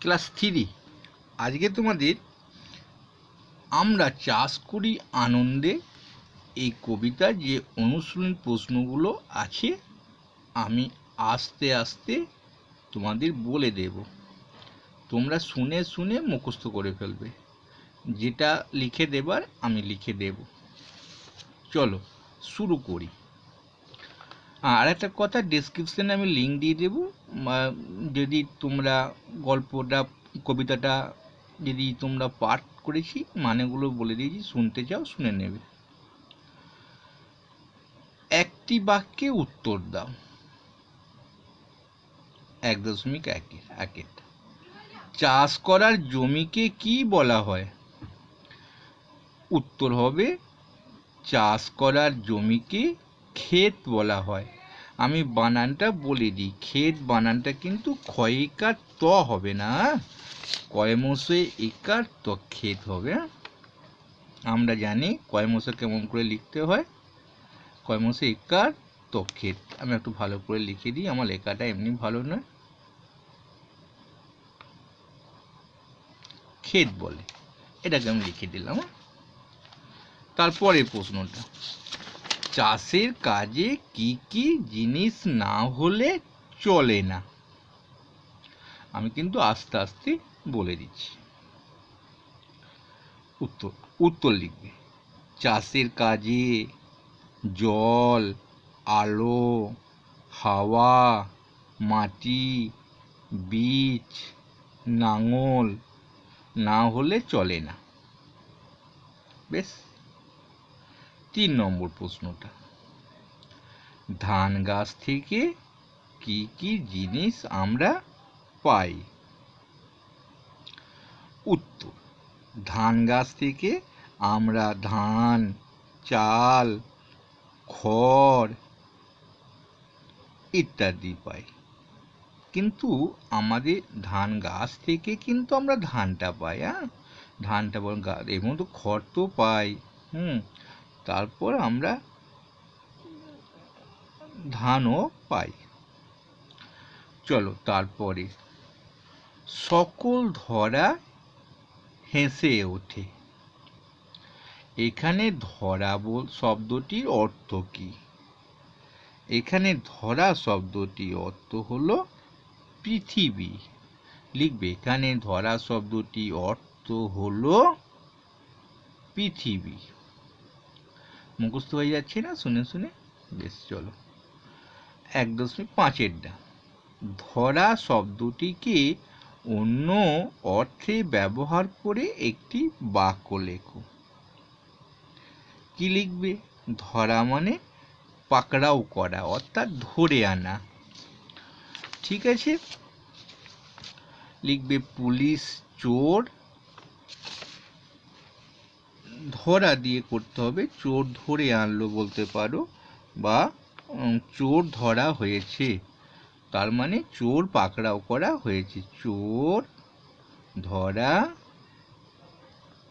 Class three. আজকে তোমাদের আমরা চাষ করি আনন্দে এই কবিতার যে অনুশীলন প্রশ্নগুলো আছে, আমি আস্তে আস্তে তোমাদের বলে দেব। তোমরা শুনে শুনে মুখস্থ করে ফেলবে। যেটা লিখে দেবার, আমি লিখে দেব। চলো, শুরু করি। আর একটা কথা ডেসক্রিপশানে আমি লিঙ্ক দিয়ে দেবো। যদি তোমরা গল্পটা, কবিতাটা যদি তোমরা পাঠ করেছি, মানেগুলো বলে দিয়েছি, শুনতে চাও, শুনে নেবে। একটি বাক্যে উত্তর দাও। এক দশমিক একে একের চাষ করার জমিকে কি বলা হয়? উত্তর হবে, চাষ করার জমিকে ক্ষেত বলা হয়। আমি বানানটা বলে দিই, ক্ষেত বানানটা কিন্তু ক্ষয়িকার ত হবে না? কয় মশে একার ত ক্ষেত হবে? আমরা জানি কয় মশে কেমন করে লিখতে হয়। কয় মশে একার ত ক্ষেত। আমি একটু ভালো করে লিখে দিই, আমার লেখাটা এমনি ভালো নয়। ক্ষেত বলে, এটাকে আমি লিখে দিলাম? তারপরে প্রশ্নটা। চাষের কাজে কি কি জিনিস না হলে চলে না। আমি কিন্তু আস্তে আস্তে বলে দিচ্ছি। উত্তর উত্তর লিখবে। চাষের কাজে জল, আলো, হাওয়া, মাটি, বীজ, নাঙল না হলে চলে না। বেশ। তিন নম্বর প্রশ্নটা। ধান গাছ থেকে কি কি জিনিস আমরা পাই? উত্তর, ধান গাছ থেকে আমরা ধান, চাল, খড় ইত্যাদি পাই। কিন্তু আমাদের ধান গাছ থেকে কিন্তু আমরা ধানটা পাই হ্যাঁ? ধানটা গা- এর মধ্যে খড় তো পাই, হুম? তারপর আমরা ধানও পাই। চলো তারপরে সকল ধরা হেসে ওঠে। এখানে ধরা বল শব্দটির অর্থ কি? এখানে ধরা শব্দটি অর্থ হলো পৃথিবী। লিখবে, এখানে ধরা শব্দটি অর্থ হলো পৃথিবী। মুখস্থ হয়ে যাচ্ছে না, শুনে শুনে। বেশ, চলো। এক দশমিক পাঁচেরটা ধরা শব্দটিকে অন্য অর্থে ব্যবহার করে একটি বাক্য লেখো। কি লিখবে? ধরা মানে পাকড়াও করা, অর্থাৎ ধরে আনা। ঠিক আছে? লিখবে পুলিশ চোর ধরা দিয়ে করতে হবে, চোর ধরে আনলো বলতে পারো, বা চোর ধরা হয়েছে। তার মানে চোর পাকড়াও করা হয়েছে। চোর ধরা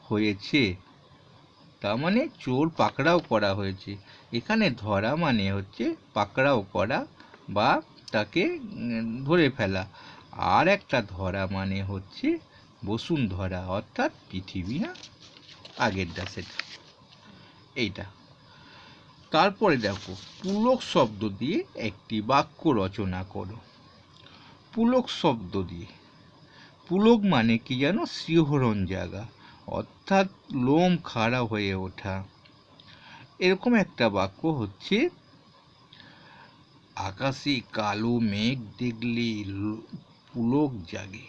হয়েছে। তার মানে চোর পাকড়াও করা হয়েছে। এখানে ধরা মানে হচ্ছে পাকড়াও করা বা তাকে ধরে ফেলা। আর একটা ধরা মানে হচ্ছে বসুন্ধরা, অর্থাৎ পৃথিবী না? আগেরটা সেটা এইটা। তারপরে দেখো, পুলক শব্দ দিয়ে একটি বাক্য রচনা করো। পুলক শব্দ দিয়ে। পুলক মানে কি জানো? শিহরণ জায়গা, অর্থাৎ লোম খাড়া হয়ে ওঠা। এরকম একটা বাক্য হচ্ছে, আকাশে কালো মেঘ দেখলে পুলক জাগে,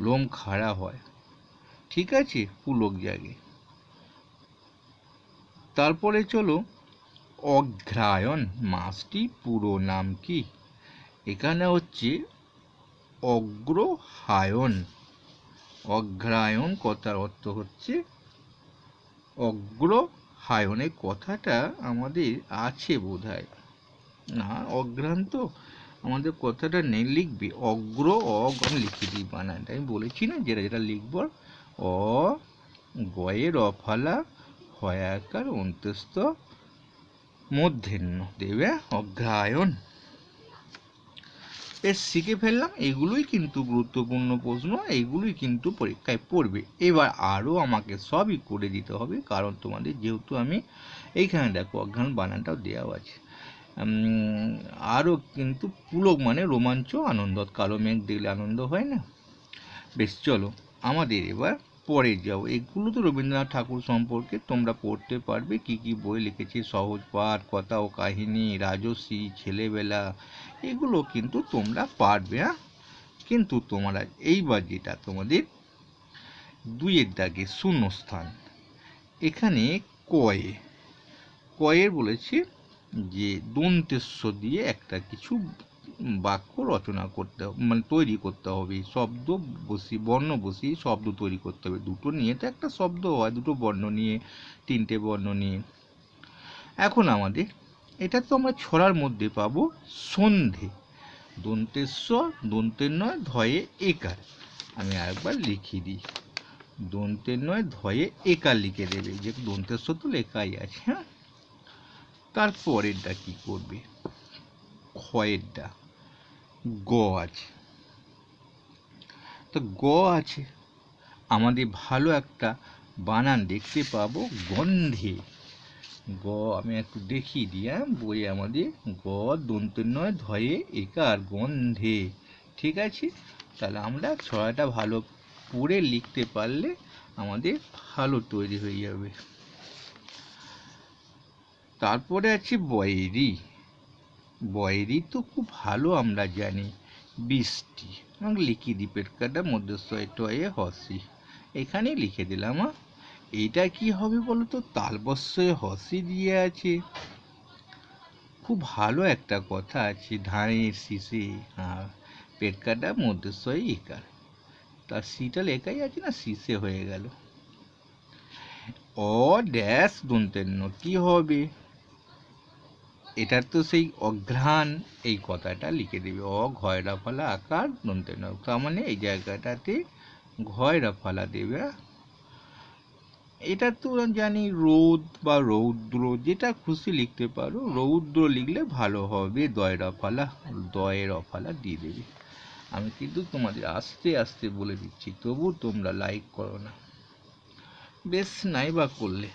লোম খাড়া হয়। ঠিক আছে, পুলক জাগে। তারপরে চলো, অঘ্রায়ণ মাসটি পুরো নাম কি? এখানে হচ্ছে অগ্রহায়ণ। অঘ্রায়ণ কথার অর্থ হচ্ছে অগ্রহায়ণ এই কথাটা আমাদের আছে বোধহয়। না অগ্রান্ত আমাদের কথাটা নেই লিখবি। অগ্র অগ, আমি লিখে দিই বানানটা। আমি বলেছি না যেটা যেটা লিখব। অ গয়ের অফলা হয়াকার অন্তস্থ মধ্যাহ্ন দেবে অগ্রায়ণ বেশ, শিখে ফেললাম। এগুলোই কিন্তু গুরুত্বপূর্ণ প্রশ্ন এইগুলোই কিন্তু পরীক্ষায় পড়বে। এবার আরও আমাকে সবই করে দিতে হবে, কারণ তোমাদের যেহেতু আমি এইখানে দেখো অজ্ঞান বানানটাও দেওয়া আছে। আরও কিন্তু পুলক মানে রোমাঞ্চ আনন্দ কালো মেঘ দেখলে আনন্দ হয় না? বেশ, চলো। আমাদের এবার পরে যাও এগুলো তো রবীন্দ্রনাথ ঠাকুর সম্পর্কে তোমরা পড়তে পারবে, কি কি বই লিখেছে, সহজ পাঠ, কথা ও কাহিনী রাজশ্রী ছেলেবেলা, এগুলো কিন্তু তোমরা পারবে হ্যাঁ? কিন্তু তোমরা এইবার যেটা তোমাদের দুইয়ের দাগে শূন্যস্থান। এখানে কয়ে কয়ের বলেছে যে দন্তেস্ব দিয়ে একটা কিছু বাক্য রচনা করতে মানে তৈরি করতে হবে। শব্দ বসি, বর্ণ বসি, শব্দ তৈরি করতে হবে। দুটো নিয়ে তো একটা শব্দ হয়, দুটো বর্ণ নিয়ে, তিনটে বর্ণ নিয়ে। এখন আমাদের, এটা তো আমরা ছড়ার মধ্যে পাবো সন্ধে। দন্তেস্ব দন্তের নয় ধয়ে, একার। আমি আরেকবার লিখে দিই। দন্তের নয় ধয়ে, একার লিখে দেবে। যে দন্তেস্ব তো লেখাই আছে হ্যাঁ? তারপরেরটা কি করবে? ক্ষয়েরটা গ আছে। তো গ আছে। আমাদের ভালো একটা বানান দেখতে পাবো, গন্ধে। গ আমি একটু দেখিয়ে দিই হ্যাঁ? বই আমাদের, গ দন্তের নয়, ধয়ে একার গন্ধে। ঠিক আছে? তাহলে আমরা ছড়াটা ভালো পড়ে লিখতে পারলে আমাদের ভালো তৈরি হয়ে যাবে। তারপরে আছে বয়েরি। বয়েরি তো খুব ভালো আমরা জানি। বৃষ্টি লিখি দ্বীপের কাটা মধ্যস্থয় টয়ে হসি। এখানে লিখে দিলাম, আ। এইটা কি হবে বলো তো তালবস্যে হসি দিয়ে আছে। খুব ভালো একটা কথা আছে ধানের শীষে হ্যাঁ পেট কাটা মধ্যস্থয় ইকার। তার সিটা লেখাই আছে না, শীষে হয়ে গেল। অ ড্যাশ দন্তেন্য কি হবে? এটার তো সেই অঘ্রাণ এই কথাটা লিখে দেবে। অ ঘয়রা ফলা আকার দন্তেন্য তার মানে এই জায়গাটাতে ঘয়রা ফলা দেবে। এটা তো জানি রোদ বা রৌদ্র, যেটা খুশি লিখতে পারো, রৌদ্র লিখলে ভালো হবে দয়রা ফালা দয়ের অফালা দিয়ে দেবে। আমি কিন্তু তোমাদের আস্তে আস্তে বলে দিচ্ছি, তবু তোমরা লাইক করো না। বেশ নাই বা করলে।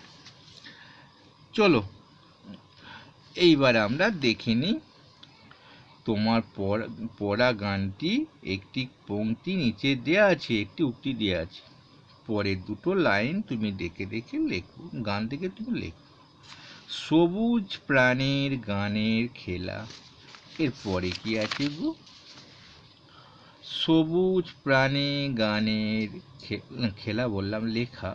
চলো। এইবার আমরা দেখে নিই তোমার পড়া গানটি একটি পংক্তি নিচে দেয়া আছে, একটি উক্তি দেয়া আছে। পরের দুটো লাইন তুমি দেখে দেখে লেখো, গান থেকে তুমি লেখো। সবুজ প্রাণের গানের খেলা এরপরে কি আছে গো? সবুজ প্রাণে গানের খেলা বললাম, লেখা।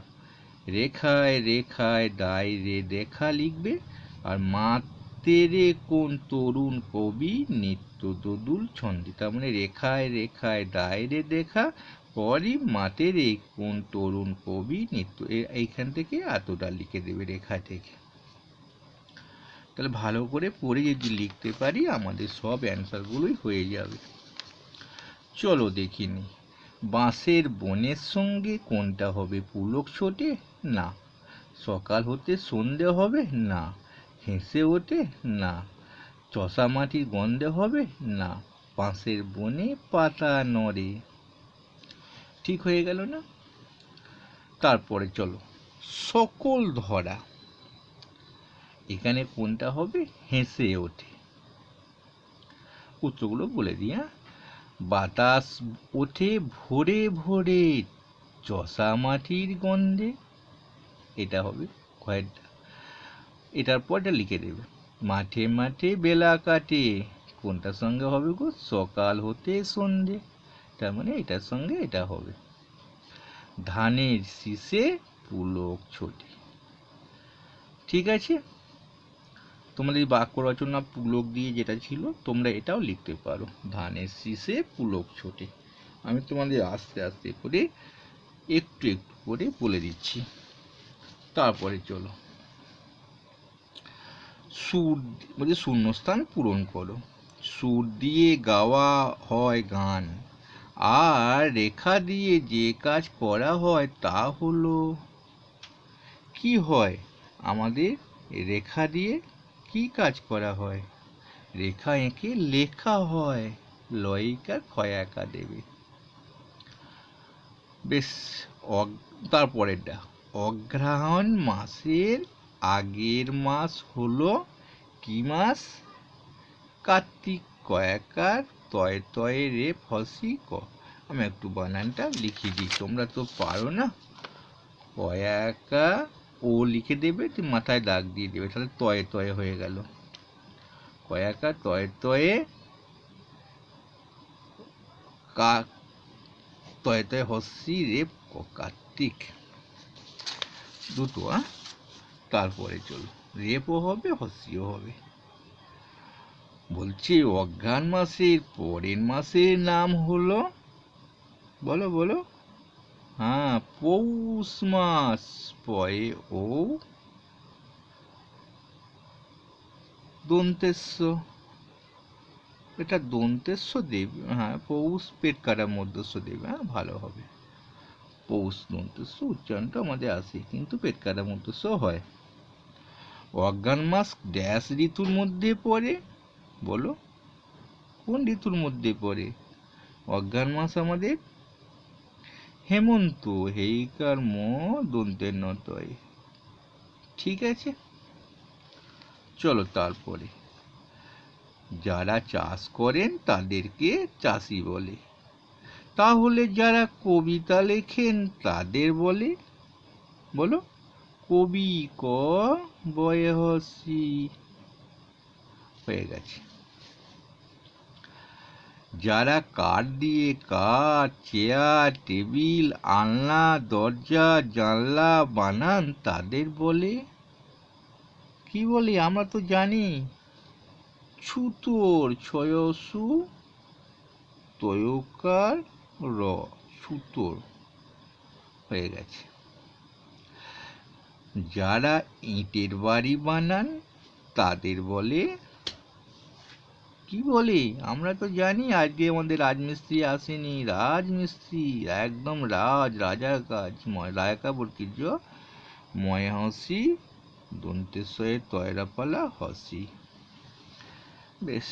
রেখায় রেখায় দায় রে দেখা লিখবে, আর মাতে রে কোন তরুণ কবি নিত্য দোদুল ছন্দে? তার মানে রেখায় রেখায় দায় রে দেখা, পরই মাতে রে কোন তরুণ কবি নিত্য? এইখান থেকে এতটা লিখে দেবে রেখা থেকে। তাহলে ভালো করে পড়ে যদি লিখতে পারি, আমাদের সব অ্যান্সারগুলোই হয়ে যাবে। চলো দেখিনি বাঁশের বনের সঙ্গে কোনটা হবে? পুলক ছোটে? না। সকাল হতে সন্ধে হবে? না। হেসে ওঠে, না, চষা মাটির গন্ধে হবে, না বাঁশের বনে পাতা নড়ে। ঠিক হয়ে গেল না? তারপরে চলো, সকল ধরা। এখানে কোনটা হবে? হেসে ওঠে। উত্তরগুলো বলে দিই হ্যাঁ? বাতাস ওঠে ভোরে ভোরে, চষা মাটির গন্ধে। এটা হবে কয়েকটা। এটার পরটা লিখে দেবে। মাঠে মাঠে বেলা কাটে। কোনটার সঙ্গে হবে গো? সকাল হতে সন্ধে। তার মানে এটার সঙ্গে এটা হবে। ধানের শীষে পুলক ছোটে। ঠিক আছে? তোমাদের এই বাক্য রচনা পুলক দিয়ে যেটা ছিল, তোমরা এটাও লিখতে পারো। ধানের শীষে পুলক ছোটে। আমি তোমাদের আস্তে আস্তে করে একটু একটু করে বলে দিচ্ছি। তারপরে চলো। সুর, বলছে শূন্যস্থান পূরণ করো। সুর দিয়ে গাওয়া হয় গান, আর রেখা দিয়ে যে কাজ করা হয় তা হলো, কি হয়? আমাদের রেখা দিয়ে কি কাজ করা হয়? রেখা এঁকে লেখা হয়, লয়িকার ক্ষয়াকা দেবে। বেশ, অগ- তারপরেরটা অগ্রহায়ণ মাসের আগের মাস হলো কি মাস? কার্তিক কয়াকার তয় তয় রে ফসি ক। আমি একটু বানানটা লিখে দিই, তোমরা তো পারো না। কয়াকা ও লিখে দেবে তুমি মাথায় দাগ দিয়ে দেবে, তাহলে তয়ে তয়ে হয়ে গেল। কয়াকা তয়ে তয়ে কা, তয়ে তয়ে হসি রে কার্তিক। দুটো হ্যাঁ তারপরে চলো। রেপও হবে হসিও হবে। বলছি, অজ্ঞান মাসের পরের মাসের নাম হলো? বলো বলো। হ্যাঁ পৌষ মাস পয়ে ও দন্তেস্ব এটা দন্তেস্ব দেব হ্যাঁ পৌষ পেট কাটা মধ্যস্ব দেবে হ্যাঁ ভালো হবে। পৌষ দন্তেস্ব উচ্চারণটা আমাদের আসে, কিন্তু পেট কাটা মধ্যস্ব হয়। অজ্ঞান মাস ড্যাশ ঋতুর মধ্যে পড়ে, বলো? কোন ঋতুর মধ্যে পড়ে? অজ্ঞান মাস আমাদের হেমন্ত, হেইকার ম, দন্তের নতয়। ঠিক আছে? চলো তারপরে। যারা চাষ করেন তাদেরকে চাষি বলে। তাহলে যারা কবিতা লেখেন তাদের বলে। বলো? কবি ক বয়সী। হয়ে গেছে। যারা কাঠ দিয়ে কাঠ, চেয়ার, টেবিল, আলনা, দরজা, জানলা বানান, তাদের বলে, কি বলে আমরা তো জানি, ছুতোর ছয়সু তয়কার র, ছুতোর। হয়ে গেছে। যারা ইটের বাড়ি বানান, তাদের বলে, কি বলে? আমরা তো জানি আজকে আমাদের রাজমিস্ত্রি আসেনি। রাজমিস্ত্রি, একদম রাজ, রাজার কাজ। ময় রায়কা বর্কিজ ময় হাসি দন্তেশ্বরের তয়রাপালা, হসি। বেশ,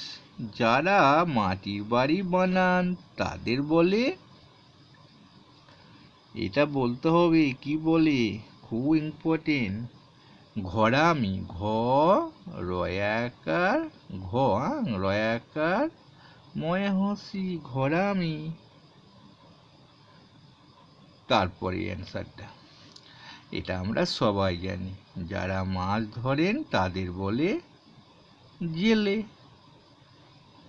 যারা মাটির বাড়ি বানান, তাদের বলে, এটা বলতে হবে, কি বলে? খুব ইম্পর্টেন্ট ঘরামি, ঘ, রয়াকার ঘ রয়াকার ময় হসি ঘরামি। তারপরে অ্যান্সারটা এটা আমরা সবাই জানি। যারা মাছ ধরেন, তাদের বলে জেলে।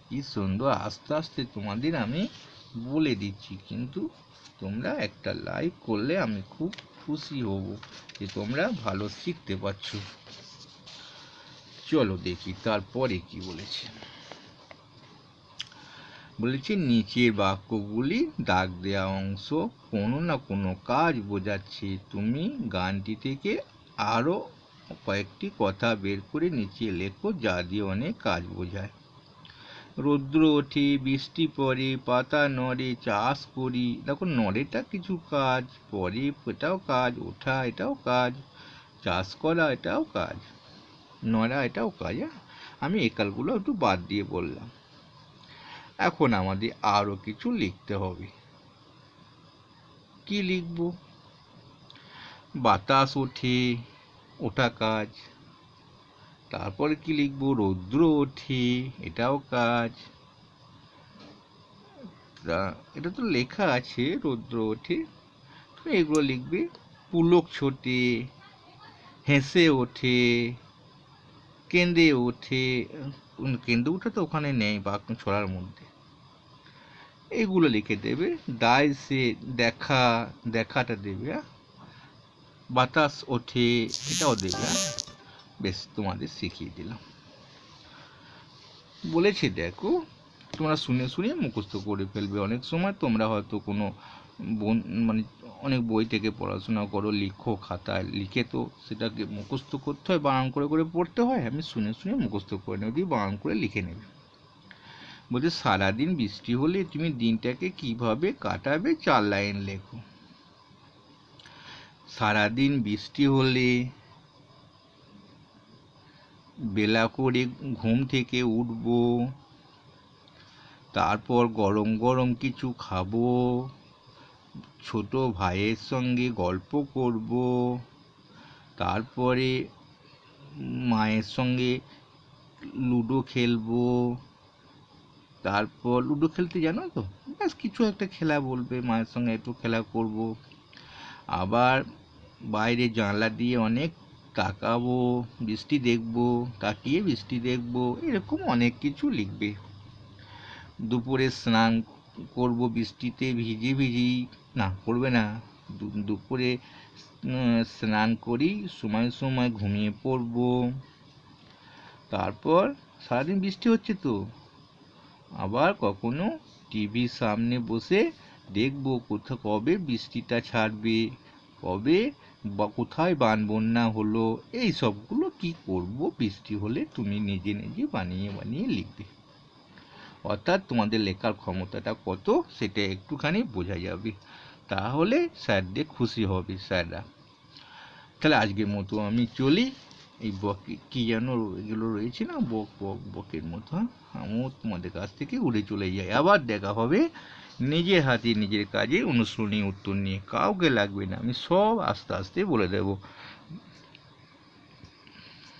কি সুন্দর, আস্তে আস্তে তোমাদের আমি বলে দিচ্ছি। কিন্তু তোমরা একটা লাইক করলে আমি খুব খুশি হব যে তোমরা ভালো শিখতে পারছ। চলো দেখি তারপরে কি বলেছে। বলেছে, নিচের বাক্যগুলি দাগ দেওয়া অংশ, কোনো না কোনো কাজ বোঝাচ্ছে। তুমি গানটি থেকে আরও কয়েকটি কথা বের করে নিচে লেখো, যা দিয়ে অনেক কাজ বোঝায়। রৌদ্র ওঠে, বৃষ্টি পড়ে, পাতা নড়ে, চাষ করি। দেখো, নড়েটা কিছু কাজ, পরে এটাও কাজ, ওঠা এটাও কাজ, চাষ করা এটাও কাজ, নড়া এটাও কাজ হ্যাঁ? আমি একালগুলো একটু বাদ দিয়ে বললাম। এখন আমাদের আরও কিছু লিখতে হবে। কি লিখব? বাতাস ওঠে, ওঠা কাজ তারপরে কি লিখব? রৌদ্র ওঠে, এটাও কাজ। এটা তো লেখা আছে, রৌদ্র ওঠে। তুমি এগুলো লিখবে। পুলক ছোটে, হেসে ওঠে, কেঁদে ওঠে। কেঁদে ওঠে তো ওখানে নেই বা ছড়ার মধ্যে। এইগুলো লিখে দেবে। দায় সে দেখা, দেখাটা দেবে হ্যাঁ? বাতাস ওঠে, এটাও দেবে হ্যাঁ? বেশ তোমাদের শিখিয়ে দিলাম। বলেছি দেখো, তোমরা শুনে শুনে মুখস্থ করে ফেলবে। অনেক সময় তোমরা হয়তো কোনো বন মানে অনেক বই থেকে পড়াশোনা করো, লিখো, খাতায় লিখে তো সেটাকে মুখস্থ করতে হয়, বানান করে করে পড়তে হয়। আমি শুনে শুনে মুখস্থ করে নেব, দিয়ে বানান করে লিখে নেবে। বলছে, সারাদিন বৃষ্টি হলে তুমি দিনটাকে কীভাবে কাটাবে চার লাইন লেখো। সারাদিন বৃষ্টি হলে বেলা করে ঘুম থেকে উঠবো, তারপর গরম গরম কিছু খাব, ছোট ভাইয়ের সঙ্গে গল্প করব, তারপরে মায়ের সঙ্গে লুডো খেলব, তারপর লুডো খেলতে জানো তো? ব্যাস কিছু একটা খেলা বলবে, মায়ের সঙ্গে একটু খেলা করব। আবার বাইরে জানলা দিয়ে অনেক তাকাবো বৃষ্টি দেখব তাকিয়ে বৃষ্টি দেখব, এরকম অনেক কিছু লিখবে। দুপুরে স্নান করব বৃষ্টিতে ভিজে ভিজি না, করবে না। দুপুরে স্নান করি, সময় সময় ঘুমিয়ে পড়ব। তারপর সারাদিন বৃষ্টি হচ্ছে তো। আবার কখনো টিভির সামনে বসে দেখব কোথা, কবে বৃষ্টিটা ছাড়বে, কবে বা কোথায় বান বন্যা হলো, এই সবগুলো কি করব? বৃষ্টি হলে তুমি নিজে নিজে বানিয়ে বানিয়ে লিখবে। অর্থাৎ তোমাদের লেখার ক্ষমতাটা কত, সেটা একটুখানি বোঝা যাবে। তাহলে স্যারদের খুশি হবে স্যাররা। তাহলে আজকের মতো আমি চলি। এই বক, কি যেন এগুলো রয়েছে না, বক বক, বকের মতো? আমিও তোমাদের কাছ থেকে উড়ে চলে যাই। আবার দেখা হবে নিজের হাতে নিজের কাজে অনুসরণী উত্তর নিয়ে কাউকে লাগবে না। আমি সব আস্তে আস্তে বলে দেবো।